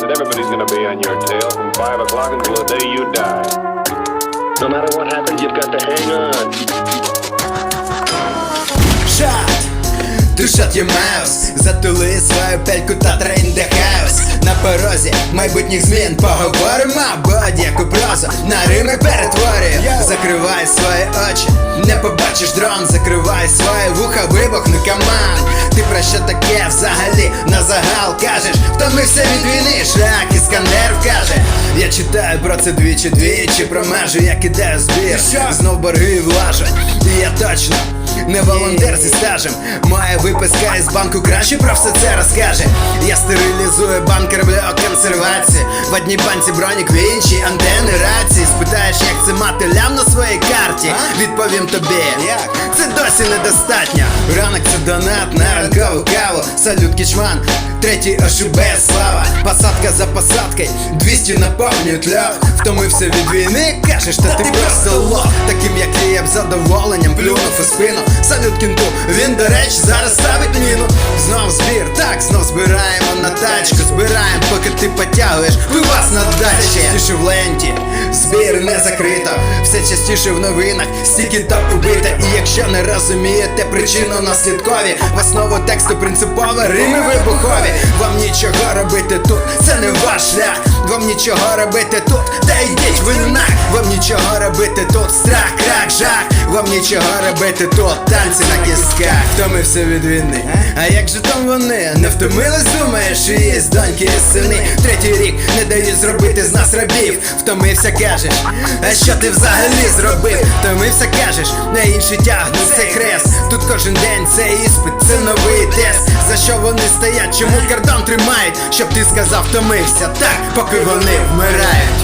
realize that everybody's gonna be on your tail from 5 o'clock until the day you die. No matter what happens, you've got to hang on. Шат, ти шат є маус Затули свою пельку та трейн хаус На порозі майбутніх змін поговоримо Будь-яку прозу на рими перетворюю Закривай свої очі, не побачиш дрон Закривай свої вуха, Про що таке взагалі на загал кажеш. Втомився від війни, шлях іскандер вкаже Я читаю про це двічі, двічі Про межу, як іде збір. Знов борги влажать. І я точно не волонтер зі стажем. Моя виписка із банку краще про все це розкаже. Я стерилізую банк, роблю консервації. В одній банці бронік, в іншій антени рації. Спитаєш, як це мати лям на своїй карті? Відповім тобі, досі недостатньо. Ранок це донат на ранкову каву. Салют кічман, третій ошибе слава. Посадка за посадкою, 200 наповнюють льох. Втомився від війни, кажеш, та ти просто лох Таким як я, б задоволенням плюнув у спину. Салют кінту, він до речі зараз ставить ніну Знов збір, так, знов Збираємо, поки ти потягуєш вас на дачі. Частіше в ленті, збір не закрито. Все частіше в новинах, стільки та убито І якщо не розумієте причину наслідкові В основу тексту принципово рими вибухові. Вам нічого робити тут, це не ваш шлях. Вам нічого робити тут, та йдіть ви нах. Вам нічого робити тут, страх, крак, жах. Вам нічого робити тут, танці на кістках. Втомився від війни, а як же там вони? Не втомились, думаєш, і є доньки і сини Третій рік не дають зробити з нас рабів. Втомився, кажеш, а що ти взагалі зробив? Втомився, кажеш, на інший тягнуть цей хрест. Тут кожен день це іспит, це новий тест. За що вони стоять, чому кордон тримають? Щоб ти сказав, втомився, так, поки вони вмирають.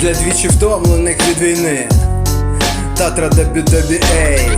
Для двічі втомлених від війни. Татра дебі дебі ей